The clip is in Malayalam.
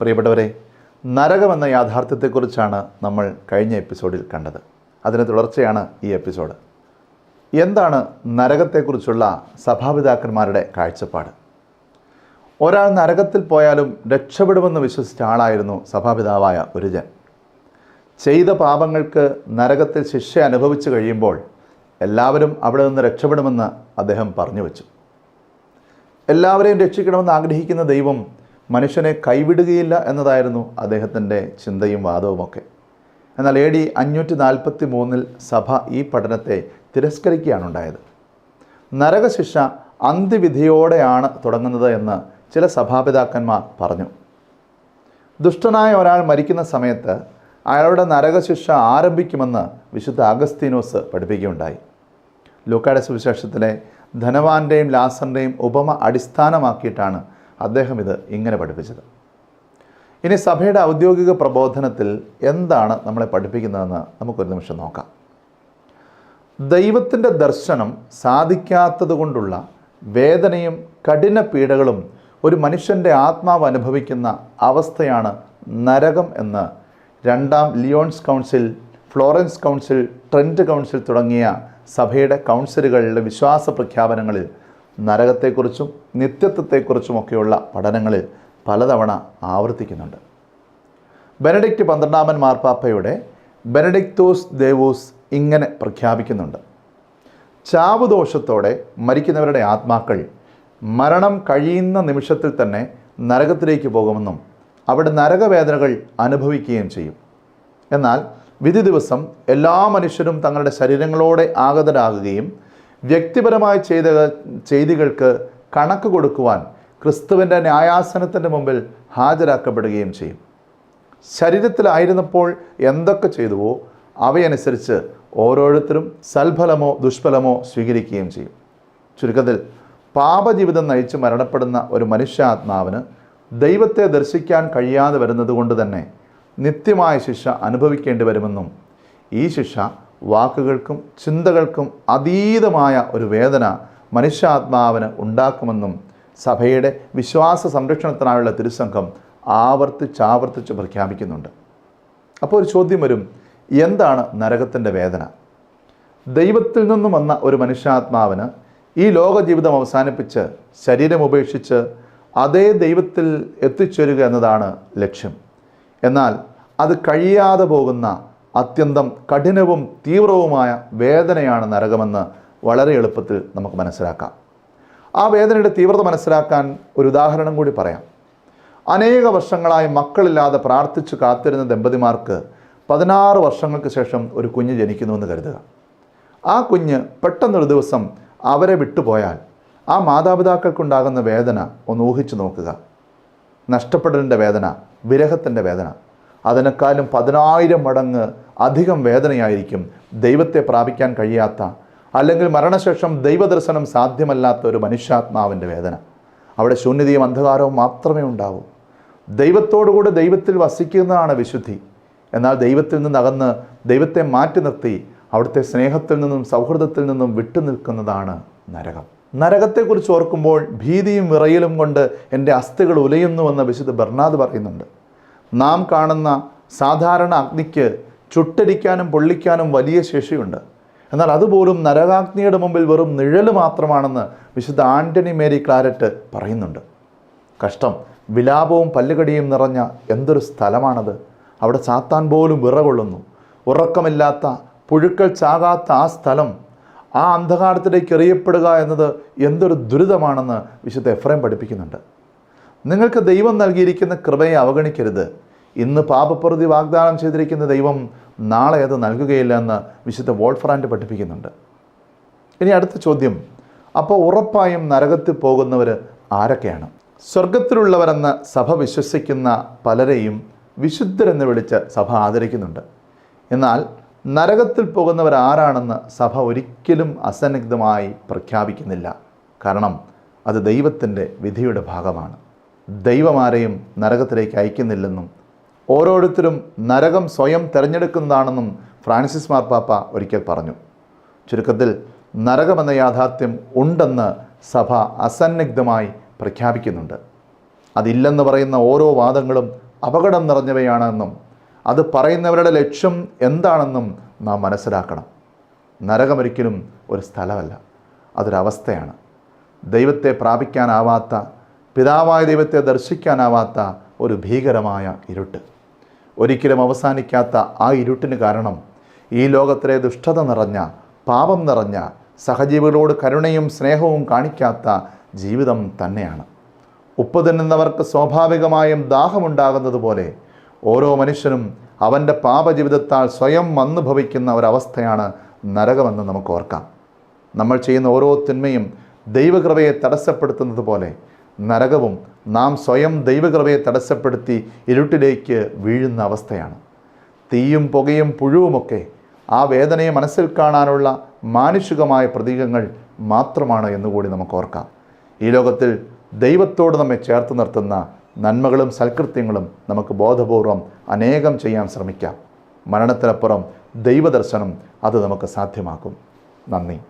പ്രിയപ്പെട്ടവരെ നരകമെന്ന യാഥാർത്ഥ്യത്തെക്കുറിച്ചാണ് നമ്മൾ കഴിഞ്ഞ എപ്പിസോഡിൽ കണ്ടത്. അതിന് തുടർച്ചയാണ് ഈ എപ്പിസോഡ്. എന്താണ് നരകത്തെക്കുറിച്ചുള്ള സഭാപിതാക്കന്മാരുടെ കാഴ്ചപ്പാട്? ഒരാൾ നരകത്തിൽ പോയാലും രക്ഷപ്പെടുമെന്ന് വിശ്വസിച്ച ആളായിരുന്നു സഭാപിതാവായ ഒരുജൻ ചെയ്ത പാപങ്ങൾക്ക് നരകത്തിൽ ശിക്ഷ അനുഭവിച്ചു കഴിയുമ്പോൾ എല്ലാവരും അവിടെ നിന്ന് രക്ഷപ്പെടുമെന്ന് അദ്ദേഹം പറഞ്ഞു വച്ചു. എല്ലാവരെയും രക്ഷിക്കണമെന്ന് ആഗ്രഹിക്കുന്ന ദൈവം മനുഷ്യനെ കൈവിടുകയില്ല എന്നതായിരുന്നു അദ്ദേഹത്തിന്റെ ചിന്തയും വാദവുമൊക്കെ. എന്നാൽ എ ഡി അഞ്ഞൂറ്റി നാൽപ്പത്തി മൂന്നിൽ സഭ ഈ പഠനത്തെ തിരസ്കരിക്കുകയാണുണ്ടായത്. നരകശിക്ഷ അന്ത്യവിധിയോടെയാണ് തുടങ്ങുന്നത് എന്ന് ചില സഭാപിതാക്കന്മാർ പറഞ്ഞു. ദുഷ്ടനായ ഒരാൾ മരിക്കുന്ന സമയത്ത് അയാളുടെ നരകശിക്ഷ ആരംഭിക്കുമെന്ന് വിശുദ്ധ അഗസ്തീനോസ് പഠിപ്പിക്കുകയുണ്ടായി. ലൂക്കായുടെ സുവിശേഷത്തിലെ ധനവാന്റെയും ലാസറിന്റെയും ഉപമ അടിസ്ഥാനമാക്കിയിട്ടാണ് അദ്ദേഹം ഇത് ഇങ്ങനെ പഠിപ്പിച്ചത്. ഇനി സഭയുടെ ഔദ്യോഗിക പ്രബോധനത്തിൽ എന്താണ് നമ്മളെ പഠിപ്പിക്കുന്നതെന്ന് നമുക്കൊരു നിമിഷം നോക്കാം. ദൈവത്തിന്റെ ദർശനം സാധിക്കാത്തതുകൊണ്ടുള്ള വേദനയും കഠിന പീഡകളും ഒരു മനുഷ്യന്റെ ആത്മാവ് അനുഭവിക്കുന്ന അവസ്ഥയാണ് നരകം എന്ന് രണ്ടാം Lyons council Florence council Trent council തുടങ്ങിയ സഭയുടെ കൗൺസിലുകളിലെ വിശ്വാസ പ്രഖ്യാപനങ്ങളിൽ നരകത്തെക്കുറിച്ചും നിത്യത്വത്തെക്കുറിച്ചുമൊക്കെയുള്ള പഠനങ്ങളിൽ പലതവണ ആവർത്തിക്കുന്നുണ്ട്. ബെനഡിക്റ്റ് പന്ത്രണ്ടാമൻ മാർപ്പാപ്പയുടെ ബെനഡിക്തോസ് ദേവോസ് ഇങ്ങനെ പ്രഖ്യാപിക്കുന്നുണ്ട്. ചാവുദോഷത്തോടെ മരിക്കുന്നവരുടെ ആത്മാക്കൾ മരണം കഴിയുന്ന നിമിഷത്തിൽ തന്നെ നരകത്തിലേക്ക് പോകുമെന്നും അവിടെ നരകവേദനകൾ അനുഭവിക്കുകയും ചെയ്യും. എന്നാൽ വിധി ദിവസം എല്ലാ മനുഷ്യരും തങ്ങളുടെ ശരീരങ്ങളോടെ ആഗതരാകുകയും വ്യക്തിപരമായ ചെയ്ത ചെയ്തികൾക്ക് കണക്ക് കൊടുക്കുവാൻ ക്രിസ്തുവിന്റെ ന്യായാസനത്തിന്റെ മുമ്പിൽ ഹാജരാക്കപ്പെടുകയും ചെയ്യും. ശരീരത്തിലായിരുന്നപ്പോൾ എന്തൊക്കെ ചെയ്തുവോ അവയനുസരിച്ച് ഓരോരുത്തരും സൽഫലമോ ദുഷ്ഫലമോ സ്വീകരിക്കുകയും ചെയ്യും. ചുരുക്കത്തിൽ പാപജീവിതം നയിച്ച് മരണപ്പെടുന്ന ഒരു മനുഷ്യാത്മാവിന് ദൈവത്തെ ദർശിക്കാൻ കഴിയാതെ വരുന്നത് കൊണ്ട് തന്നെ നിത്യമായ ശിക്ഷ അനുഭവിക്കേണ്ടി വരുമെന്നും ഈ ശിക്ഷ വാക്കുകൾക്കും ചിന്തകൾക്കും അതീതമായ ഒരു വേദന മനുഷ്യാത്മാവിന് ഉണ്ടാക്കുമെന്നും സഭയുടെ വിശ്വാസ സംരക്ഷണത്തിനായുള്ള തിരുസംഘം ആവർത്തിച്ചാവർത്തിച്ച് പ്രഖ്യാപിക്കുന്നുണ്ട്. അപ്പോൾ ഒരു ചോദ്യം വരും എന്താണ് നരകത്തിന്റെ വേദന? ദൈവത്തിൽ നിന്നും വന്ന ഒരു മനുഷ്യാത്മാവിന് ഈ ലോക ജീവിതം അവസാനിപ്പിച്ച് ശരീരം ഉപേക്ഷിച്ച് അതേ ദൈവത്തിൽ എത്തിച്ചേരുക എന്നതാണ് ലക്ഷ്യം. എന്നാൽ അത് കഴിയാതെ പോകുന്ന അത്യന്തം കഠിനവും തീവ്രവുമായ വേദനയാണ് നരകമെന്ന് വളരെ എളുപ്പത്തിൽ നമുക്ക് മനസ്സിലാക്കാം. ആ വേദനയുടെ തീവ്രത മനസ്സിലാക്കാൻ ഒരു ഉദാഹരണം കൂടി പറയാം. അനേക വർഷങ്ങളായി മക്കളില്ലാതെ പ്രാർത്ഥിച്ചു കാത്തിരുന്ന ദമ്പതിമാർക്ക് പതിനാറ് വർഷങ്ങൾക്ക് ശേഷം ഒരു കുഞ്ഞ് ജനിക്കുന്നുവെന്ന് കരുതുക. ആ കുഞ്ഞ് പെട്ടെന്നൊരു ദിവസം അവരെ വിട്ടുപോയാൽ ആ മാതാപിതാക്കൾക്കുണ്ടാകുന്ന വേദന ഒന്ന് ഊഹിച്ചു നോക്കുക. നഷ്ടപ്പെടലിന്റെ വേദന വിരഹത്തിന്റെ വേദന അതിനേക്കാളും പതിനായിരം മടങ്ങ് അധികം വേദനയായിരിക്കും ദൈവത്തെ പ്രാപിക്കാൻ കഴിയാത്ത അല്ലെങ്കിൽ മരണശേഷം ദൈവദർശനം സാധ്യമല്ലാത്ത ഒരു മനുഷ്യാത്മാവിന്റെ വേദന. അവിടെ ശൂന്യതയും അന്ധകാരവും മാത്രമേ ഉണ്ടാവൂ. ദൈവത്തോടുകൂടെ ദൈവത്തിൽ വസിക്കുന്നതാണ് വിശുദ്ധി. എന്നാൽ ദൈവത്തിൽ നിന്ന് അകന്ന് ദൈവത്തെ മാറ്റി നിർത്തി അവിടുത്തെ സ്നേഹത്തിൽ നിന്നും സൗഹൃദത്തിൽ നിന്നും വിട്ടു നിൽക്കുന്നതാണ് നരകം. നരകത്തെക്കുറിച്ച് ഓർക്കുമ്പോൾ ഭീതിയും വിറയലും കൊണ്ട് എന്റെ അസ്ഥികൾ ഉലയുന്നുവെന്ന് വിശുദ്ധ ബർണാദ് പറയുന്നുണ്ട്. നാം കാണുന്ന സാധാരണ അഗ്നിക്ക് ചുട്ടരിക്കാനും പൊള്ളിക്കാനും വലിയ ശേഷിയുണ്ട്. എന്നാൽ അതുപോലും നരകാഗ്നിയുടെ മുമ്പിൽ വെറും നിഴൽ മാത്രമാണെന്ന് വിശുദ്ധ ആന്റണി മേരി ക്ലാരറ്റ് പറയുന്നുണ്ട്. കഷ്ടം വിലാപവും പല്ലുകടിയും നിറഞ്ഞ എന്തൊരു സ്ഥലമാണത്. അവിടെ സാത്താൻ പോലും വിറകൊള്ളുന്നു. ഉറക്കമില്ലാത്ത പുഴുക്കൾ ചാകാത്ത ആ സ്ഥലം ആ അന്ധകാരത്തിലേക്ക് എറിയപ്പെടുക എന്നത് എന്തൊരു ദുരിതമാണെന്ന് വിശുദ്ധ എഫ്രൈം പഠിപ്പിക്കുന്നുണ്ട്. നിങ്ങൾക്ക് ദൈവം നൽകിയിരിക്കുന്ന കൃപയെ അവഗണിക്കരുത്. ഇന്ന് പാപപ്രതി വാഗ്ദാനം ചെയ്തിരിക്കുന്ന ദൈവം നാളെ അത് നൽകുകയില്ല എന്ന് വിശുദ്ധ വോൾഫ്രാൻഡ് പഠിപ്പിക്കുന്നുണ്ട്. ഇനി അടുത്ത ചോദ്യം. അപ്പോൾ ഉറപ്പായും നരകത്തിൽ പോകുന്നവർ ആരൊക്കെയാണ്? സ്വർഗത്തിലുള്ളവരെന്ന് സഭ വിശ്വസിക്കുന്ന പലരെയും വിശുദ്ധരെന്ന് വിളിച്ച് സഭ ആദരിക്കുന്നുണ്ട്. എന്നാൽ നരകത്തിൽ പോകുന്നവർ ആരാണെന്ന് സഭ ഒരിക്കലും അസന്നിഗ്ധമായി പ്രഖ്യാപിക്കുന്നില്ല. കാരണം അത് ദൈവത്തിന്റെ വിധിയുടെ ഭാഗമാണ്. ദൈവമാരെയും നരകത്തിലേക്ക് അയക്കുന്നില്ലെന്നും ഓരോരുത്തരും നരകം സ്വയം തിരഞ്ഞെടുക്കുന്നതാണെന്നും ഫ്രാൻസിസ് മാർപ്പാപ്പ ഒരിക്കൽ പറഞ്ഞു. ചുരുക്കത്തിൽ നരകമെന്ന യാഥാർത്ഥ്യം ഉണ്ടെന്ന് സഭ അസന്നിഗ്ധമായി പ്രഖ്യാപിക്കുന്നുണ്ട്. അതില്ലെന്ന് പറയുന്ന ഓരോ വാദങ്ങളും അപകടം നിറഞ്ഞവയാണെന്നും അത് പറയുന്നവരുടെ ലക്ഷ്യം എന്താണെന്നും നാം മനസ്സിലാക്കണം. നരകമൊരിക്കലും ഒരു സ്ഥലമല്ല അതൊരവസ്ഥയാണ്. ദൈവത്തെ പ്രാപിക്കാനാവാത്ത പിതാവായ ദൈവത്തെ ദർശിക്കാനാവാത്ത ഒരു ഭീകരമായ ഇരുട്ട്. ഒരിക്കലും അവസാനിക്കാത്ത ആ ഇരുട്ടിന് കാരണം ഈ ലോകത്തിലെ ദുഷ്ടത നിറഞ്ഞ പാപം നിറഞ്ഞ സഹജീവികളോട് കരുണയും സ്നേഹവും കാണിക്കാത്ത ജീവിതം തന്നെയാണ്. ഉപ്പ് തിന്നുന്നവർക്ക് സ്വാഭാവികമായും ദാഹമുണ്ടാകുന്നത് പോലെ ഓരോ മനുഷ്യനും അവന്റെ പാപജീവിതത്താൽ സ്വയം വന്നു ഭവിക്കുന്ന ഒരവസ്ഥയാണ് നരകമെന്ന് നമുക്ക് ഓർക്കാം. നമ്മൾ ചെയ്യുന്ന ഓരോ തിന്മയും ദൈവകൃപയെ തടസ്സപ്പെടുത്തുന്നത് പോലെ നരകവും നാം സ്വയം ദൈവകൃപയെ തടസ്സപ്പെടുത്തി ഇരുട്ടിലേക്ക് വീഴുന്ന അവസ്ഥയാണ്. തീയും പുകയും പുഴുവുമൊക്കെ ആ വേദനയെ മനസ്സിൽ കാണാനുള്ള മാനുഷികമായ പ്രതീകങ്ങൾ മാത്രമാണ് എന്നുകൂടി നമുക്ക് ഓർക്കാം. ഈ ലോകത്തിൽ ദൈവത്തോട് നമ്മെ ചേർത്ത് നിർത്തുന്ന നന്മകളും സൽകൃത്യങ്ങളും നമുക്ക് ബോധപൂർവം അനേകം ചെയ്യാൻ ശ്രമിക്കാം. മരണത്തിനപ്പുറം ദൈവദർശനം അത് നമുക്ക് സാധ്യമാക്കും. നന്ദി.